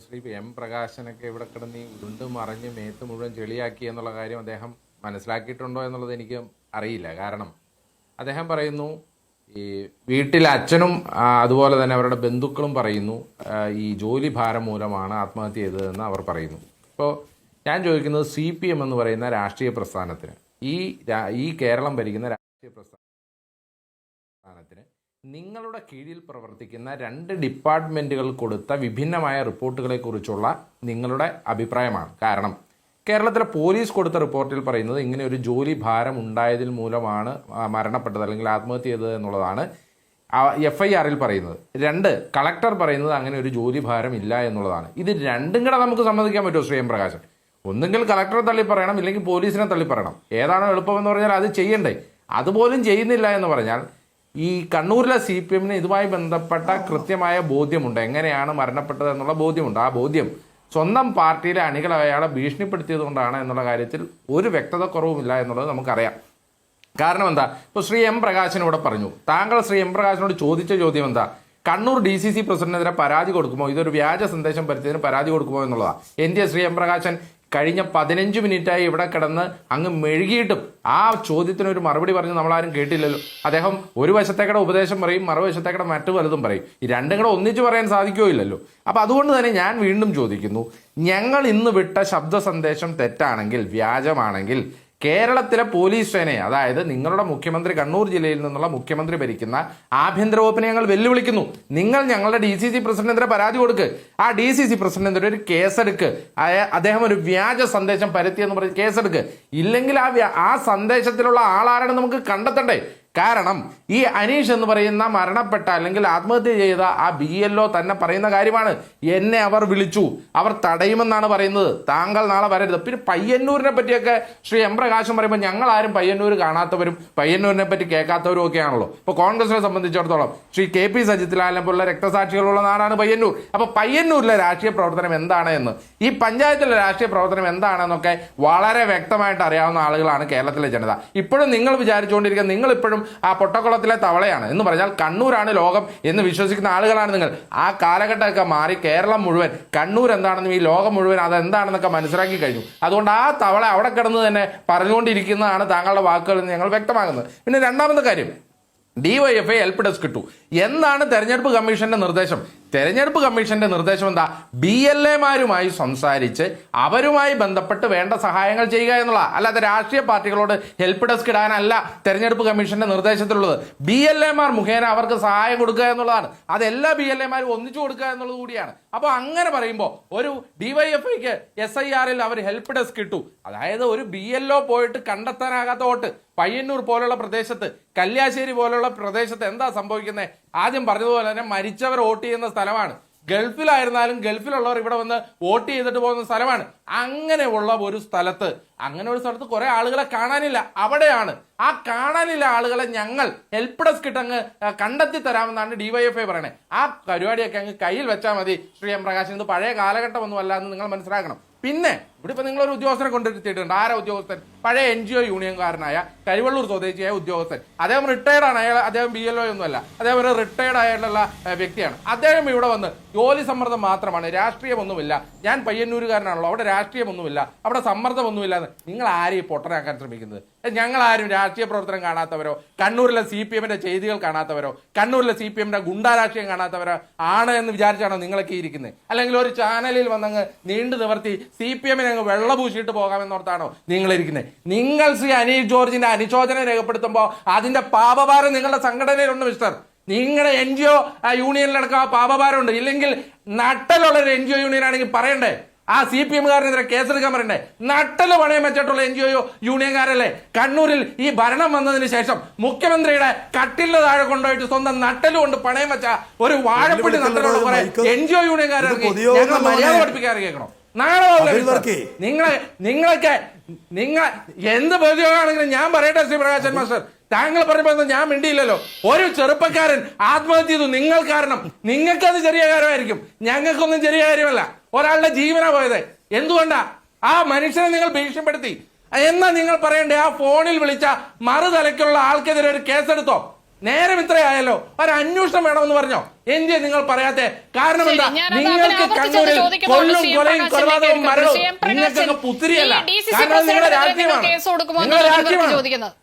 Shri M പ്രകാശനൊക്കെ ഇവിടെ കിടന്ന് ഉരുണ്ട് മറിഞ്ഞ് മേത്ത് മുഴുവൻ ചെളിയാക്കി എന്നുള്ള കാര്യം അദ്ദേഹം മനസ്സിലാക്കിയിട്ടുണ്ടോ എന്നുള്ളത് എനിക്ക് അറിയില്ല. കാരണം അദ്ദേഹം പറയുന്നു ഈ വീട്ടിലെ അച്ഛനും അതുപോലെ തന്നെ അവരുടെ ബന്ധുക്കളും പറയുന്നു ഈ ജോലി ഭാരം മൂലമാണ് ആത്മഹത്യ ചെയ്തതെന്ന് അവർ പറയുന്നു. ഇപ്പോൾ ഞാൻ ചോദിക്കുന്നത് സി പി എം എന്ന് പറയുന്ന രാഷ്ട്രീയ പ്രസ്ഥാനത്തിന്. ഈ ഈ കേരളം ഭരിക്കുന്ന രാഷ്ട്രീയ പ്രസ്ഥാനത്തിന് നിങ്ങളുടെ കീഴിൽ പ്രവർത്തിക്കുന്ന രണ്ട് ഡിപ്പാർട്ട്മെന്റുകൾ കൊടുത്ത വിഭിന്നമായ റിപ്പോർട്ടുകളെ കുറിച്ചുള്ള നിങ്ങളുടെ അഭിപ്രായമാണ്. കാരണം കേരളത്തിലെ പോലീസ് കൊടുത്ത റിപ്പോർട്ടിൽ പറയുന്നത് ഇങ്ങനെ ഒരു ജോലി ഭാരം ഉണ്ടായതിൽ മൂലമാണ് മരണപ്പെട്ടത് അല്ലെങ്കിൽ ആത്മഹത്യ ചെയ്തത് എന്നുള്ളതാണ്. എഫ് ഐ ആറിൽ പറയുന്നത്. രണ്ട് കളക്ടർ പറയുന്നത് അങ്ങനെ ഒരു ജോലി ഭാരം ഇല്ല എന്നുള്ളതാണ്. ഇത് രണ്ടും കൂടെ നമുക്ക് സമ്മതിക്കാൻ പറ്റുമോ എം പ്രകാശൻ? ഒന്നുകിൽ കളക്ടറെ തള്ളി പറയണം ഇല്ലെങ്കിൽ പോലീസിനെ തള്ളി പറയണം. ഏതാണോ എളുപ്പമെന്ന് പറഞ്ഞാൽ അത് ചെയ്യണ്ടേ. അതുപോലും ചെയ്യുന്നില്ല എന്ന് പറഞ്ഞാൽ ഈ കണ്ണൂരിലെ സി പി എമ്മിന് ഇതുമായി ബന്ധപ്പെട്ട കൃത്യമായ ബോധ്യമുണ്ട്. എങ്ങനെയാണ് മരണപ്പെട്ടത് എന്നുള്ള ബോധ്യമുണ്ട്. ആ ബോധ്യം സ്വന്തം പാർട്ടിയിലെ അണികൾ അയാളെ ഭീഷണിപ്പെടുത്തിയത് കൊണ്ടാണ് എന്നുള്ള കാര്യത്തിൽ ഒരു വ്യക്തത കുറവുമില്ല എന്നുള്ളത് നമുക്കറിയാം. കാരണം എന്താ? ഇപ്പോൾ ശ്രീ എം പ്രകാശിനോട് പറഞ്ഞു. താങ്കൾ ശ്രീ എം പ്രകാശിനോട് ചോദിച്ച ചോദ്യം എന്താ? കണ്ണൂർ ഡി സി സി പ്രസിഡന്റിനെതിരെ പരാതി കൊടുക്കുമോ? ഇതൊരു വ്യാജ സന്ദേശം പരത്തിയതിന് പരാതി കൊടുക്കുമോ എന്നുള്ളതാ. എന്തിയ ശ്രീ എം പ്രകാശൻ കഴിഞ്ഞ പതിനഞ്ച് മിനിറ്റായി ഇവിടെ കിടന്ന് അങ്ങ് മെഴുകിയിട്ടും ആ ചോദ്യത്തിന് ഒരു മറുപടി പറഞ്ഞ് നമ്മളാരും കേട്ടില്ലല്ലോ. അദ്ദേഹം ഒരു വശത്തേക്കടെ ഉപദേശം പറയും മറുവശത്തേക്കടെ മറ്റു പലതും പറയും. ഈ രണ്ടും കൂടെ ഒന്നിച്ച് പറയാൻ സാധിക്കുകയോ ഇല്ലല്ലോ. അപ്പൊ അതുകൊണ്ട് തന്നെ ഞാൻ വീണ്ടും ചോദിക്കുന്നു ഞങ്ങൾ ഇന്ന് വിട്ട ശബ്ദ സന്ദേശം തെറ്റാണെങ്കിൽ വ്യാജമാണെങ്കിൽ കേരളത്തിലെ പോലീസ് സേനയെ അതായത് നിങ്ങളുടെ മുഖ്യമന്ത്രി കണ്ണൂർ ജില്ലയിൽ നിന്നുള്ള മുഖ്യമന്ത്രി ഭരിക്കുന്ന ആഭ്യന്തര വകുപ്പിനെ ഞങ്ങൾ വെല്ലുവിളിക്കുന്നു. നിങ്ങൾ ഞങ്ങളുടെ ഡി സി സി പ്രസിഡന്റിനെ പരാതി കൊടുക്ക്. ആ ഡി സി സി പ്രസിഡന്റിന്റെ ഒരു കേസെടുക്ക്. അദ്ദേഹം ഒരു വ്യാജ സന്ദേശം പരത്തി എന്ന് പറഞ്ഞ് കേസെടുക്ക്. ഇല്ലെങ്കിൽ ആ ആ സന്ദേശത്തിലുള്ള ആളാരാണ് നമുക്ക് കണ്ടെത്തണ്ടേ? കാരണം ഈ അനീഷ് എന്ന് പറയുന്ന മരണപ്പെട്ട അല്ലെങ്കിൽ ആത്മഹത്യ ചെയ്ത ആ ബി എൽ ഒ തന്നെ പറയുന്ന കാര്യമാണ്. എന്നെ അവർ വിളിച്ചു. അവർ തടയുമെന്നാണ് പറയുന്നത്. താങ്കൾ നാളെ വരരുത്. പിന്നെ പയ്യന്നൂരിനെ പറ്റിയൊക്കെ ശ്രീ എം പ്രകാശം പറയുമ്പോൾ ഞങ്ങൾ ആരും പയ്യന്നൂർ കാണാത്തവരും പയ്യന്നൂരിനെ പറ്റി കേൾക്കാത്തവരും ഒക്കെ ആണല്ലോ. ഇപ്പോൾ കോൺഗ്രസിനെ സംബന്ധിച്ചിടത്തോളം ശ്രീ കെ പി സജിത്ലാലിനെ പോലുള്ള രക്തസാക്ഷികളുള്ള നാടാണ് പയ്യന്നൂർ. അപ്പോൾ പയ്യന്നൂരിലെ രാഷ്ട്രീയ പ്രവർത്തനം എന്താണ് എന്ന്? ഈ പഞ്ചായത്തിലെ രാഷ്ട്രീയ പ്രവർത്തനം എന്താണെന്നൊക്കെ വളരെ വ്യക്തമായിട്ട് അറിയാവുന്ന ആളുകളാണ് കേരളത്തിലെ ജനത. ഇപ്പോഴും നിങ്ങൾ വിചാരിച്ചുകൊണ്ടിരിക്കുക നിങ്ങൾ ഇപ്പോഴും ആ പൊട്ടക്കുളത്തിലെ തവളയാണ് എന്ന് പറഞ്ഞാൽ കണ്ണൂരാണ് ലോകം എന്ന് വിശ്വസിക്കുന്ന ആളുകളാണ് നിങ്ങൾ. ആ കാലഘട്ടമൊക്കെ മാറി കേരളം മുഴുവൻ. കണ്ണൂർ എന്താണെന്നും ഈ ലോകം മുഴുവൻ അതെന്താണെന്നൊക്കെ മനസ്സിലാക്കി കഴിഞ്ഞു. അതുകൊണ്ട് ആ തവള അവിടെ കിടന്ന് തന്നെ പറഞ്ഞുകൊണ്ടിരിക്കുന്നതാണ് താങ്കളുടെ വാക്കുകൾ എന്ന് ഞങ്ങൾ വ്യക്തമാകുന്നത് പിന്നെ രണ്ടാമത്തെ കാര്യം. ഡിവൈഎഫ്ഐ ഹെൽപ്പ് ഡെസ്ക് കിട്ടു എന്താണ് തെരഞ്ഞെടുപ്പ് കമ്മീഷന്റെ നിർദ്ദേശം? തെരഞ്ഞെടുപ്പ് കമ്മീഷന്റെ നിർദ്ദേശം എന്താ? ബി എൽ എമാരുമായി സംസാരിച്ച് അവരുമായി ബന്ധപ്പെട്ട് വേണ്ട സഹായങ്ങൾ ചെയ്യുക എന്നുള്ള അല്ലാതെ രാഷ്ട്രീയ പാർട്ടികളോട് ഹെൽപ്പ് ഡെസ്ക് ഇടാനല്ല തെരഞ്ഞെടുപ്പ് കമ്മീഷന്റെ നിർദ്ദേശത്തിലുള്ളത്. ബി എൽ എമാർ മുഖേന അവർക്ക് സഹായം കൊടുക്കുക എന്നുള്ളതാണ്. അതെല്ലാ ബി എൽ എമാരും ഒന്നിച്ചു കൊടുക്കുക എന്നുള്ളത് കൂടിയാണ്. അപ്പോൾ അങ്ങനെ പറയുമ്പോൾ ഒരു ഡിവൈഎഫ്ഐക്ക് എസ് ഐ ആറിൽ അവർ ഹെൽപ്പ് ഡെസ്ക് ഇട്ടു. അതായത് ഒരു ബി എൽ ഒ പോയിട്ട് കണ്ടെത്താനാകാത്ത വോട്ട്. പയ്യന്നൂർ പോലുള്ള പ്രദേശത്ത് കല്യാശ്ശേരി പോലുള്ള പ്രദേശത്ത് എന്താ സംഭവിക്കുന്നത് ആദ്യം പറഞ്ഞതുപോലെ തന്നെ മരിച്ചവർ വോട്ട് ചെയ്യുന്ന സ്ഥലമാണ്. ഗൾഫിലായിരുന്നാലും ഗൾഫിലുള്ളവർ ഇവിടെ വന്ന് വോട്ട് ചെയ്തിട്ട് പോകുന്ന സ്ഥലമാണ്. അങ്ങനെയുള്ള ഒരു സ്ഥലത്ത് അങ്ങനെ ഒരു സ്ഥലത്ത് കുറെ ആളുകളെ കാണാനില്ല. അവിടെയാണ്. ആ കാണാനില്ല ആളുകളെ ഞങ്ങൾ ഹെൽപ്പ് ഡെസ്ക് ഇട്ട് അങ്ങ് കണ്ടെത്തി തരാമെന്നാണ് ഡിവൈഎഫ്ഐ പറയണേ. ആ പരിപാടിയൊക്കെ അങ്ങ് കയ്യിൽ വെച്ചാൽ മതി. ശ്രീ എം പ്രകാശൻ ഇത് പഴയ കാലഘട്ടമൊന്നും അല്ല എന്ന് നിങ്ങൾ മനസ്സിലാക്കണം. പിന്നെ ഇവിടെ ഇപ്പൊ നിങ്ങളൊരു ഉദ്യോഗസ്ഥനെ കൊണ്ടുവരുത്തിയിട്ടുണ്ട് ആരാ ഉദ്യോഗസ്ഥൻ? പഴയ എൻ ജി ഒ യൂണിയൻകാരനായ കരിവള്ളൂർ സ്വദേശിയായ ഉദ്യോഗസ്ഥൻ. അദ്ദേഹം റിട്ടയർഡ് ആണ്. അയാൾ അദ്ദേഹം ബി എൽ ഒ ഒന്നുമല്ല. അദ്ദേഹം ഒരു റിട്ടയർഡ് ആയിട്ടുള്ള വ്യക്തിയാണ്. അദ്ദേഹം ഇവിടെ വന്ന് ജോലി സമ്മർദ്ദം മാത്രമാണ്. രാഷ്ട്രീയമൊന്നുമില്ല. ഞാൻ പയ്യന്നൂരുകാരനാണല്ലോ. അവിടെ രാഷ്ട്രീയമൊന്നുമില്ല. അവിടെ സമ്മർദ്ദമൊന്നുമില്ല എന്ന് നിങ്ങൾ ആരെയും പൊട്ടനാക്കാൻ ശ്രമിക്കുന്നത്? ആരും രാഷ്ട്രീയ പ്രവർത്തനം കാണാത്തവരോ കണ്ണൂരിലെ സി പി എമ്മിന്റെ ചെയ്തികൾ കാണാത്തവരോ കണ്ണൂരിലെ സി പി എമ്മിന്റെ ഗുണ്ടാ രാഷ്ട്രീയം കാണാത്തവരോ ആണ് എന്ന് വിചാരിച്ചാണോ നിങ്ങളൊക്കെ ഇരിക്കുന്നത്? അല്ലെങ്കിൽ ഒരു ചാനലിൽ വന്നങ്ങ് നീണ്ടു നിവർത്തി സി പി എമ്മിനെ അങ്ങ് വെള്ളപൂശിയിട്ട് പോകാമെന്നോർത്താണോ നിങ്ങൾ ഇരിക്കുന്നത്? നിങ്ങൾ ശ്രീ അനിൽ ജോർജിന്റെ അനുശോചനം രേഖപ്പെടുത്തുമ്പോൾ അതിന്റെ പാപഭാരം നിങ്ങളുടെ സംഘടനയിലുണ്ട് മിസ്റ്റർ. നിങ്ങളുടെ എൻ ജി ഒ യൂണിയനിലടക്കം പാപഭാരമുണ്ട്. ഇല്ലെങ്കിൽ നട്ടലുള്ള ഒരു എൻ ജി ഒ യൂണിയൻ ആണെങ്കിൽ പറയണ്ടേ? ആ സി പി എമ്മുകാരനെതിരെ കേസെടുക്കാൻ പറയണ്ടേ? നട്ടൽ പണയം വെച്ചിട്ടുള്ള എൻ ജി ഒ യൂണിയൻകാരല്ലേ? കണ്ണൂരിൽ ഈ ഭരണം വന്നതിന് ശേഷം മുഖ്യമന്ത്രിയുടെ കട്ടിലിന് താഴെ കൊണ്ടുപോയിട്ട് സ്വന്തം നട്ടൽ കൊണ്ട് പണയം വെച്ച ഒരു വാഴപ്പിടി നട്ടലുള്ള കുറെ എൻ ജി ഒ യൂണിയൻകാരെ ഞങ്ങൾ മര്യാദ. പഠിപ്പിക്കാറ് കേൾക്കണം. നാളെ നിങ്ങളെ നിങ്ങളൊക്കെ നിങ്ങൾ എന്ത് പ്രതിയോഗമാണെങ്കിലും ഞാൻ പറയട്ടെ ശ്രീ പ്രകാശൻ മാസ്റ്റർ. താങ്കൾ പറഞ്ഞപ്പോ ഞാൻ മിണ്ടിയില്ലല്ലോ. ഒരു ചെറുപ്പക്കാരൻ ആത്മഹത്യ ചെയ്തു നിങ്ങൾ കാരണം. നിങ്ങൾക്കത് ചെറിയ കാര്യമായിരിക്കും. ഞങ്ങൾക്കൊന്നും ചെറിയ കാര്യമല്ല. ഒരാളുടെ ജീവനാ പോയത്. എന്തുകൊണ്ടാ? ആ മനുഷ്യനെ നിങ്ങൾ ഭീഷണിപ്പെടുത്തി. എന്നാ നിങ്ങൾ പറയണ്ടേ ആ ഫോണിൽ വിളിച്ച മറുതലയ്ക്കുള്ള ആൾക്കെതിരെ ഒരു കേസെടുത്തോ? നേരം ഇത്രയായല്ലോ. ഒരു അന്വേഷണം വേണമെന്ന് പറഞ്ഞോ? എന്തിയെ നിങ്ങൾ പറയാത്തെ? കാരണം എന്താ? നിങ്ങൾക്ക് കണ്ണൂരിൽ കൊല്ലും കൊലയും കൊലപാതകവും മരണവും നിങ്ങൾക്കൊക്കെ പുത്തിരിയല്ല. കാരണം നിങ്ങളുടെ രാജ്യമാണ് നിങ്ങളുടെ രാജ്യമാണ്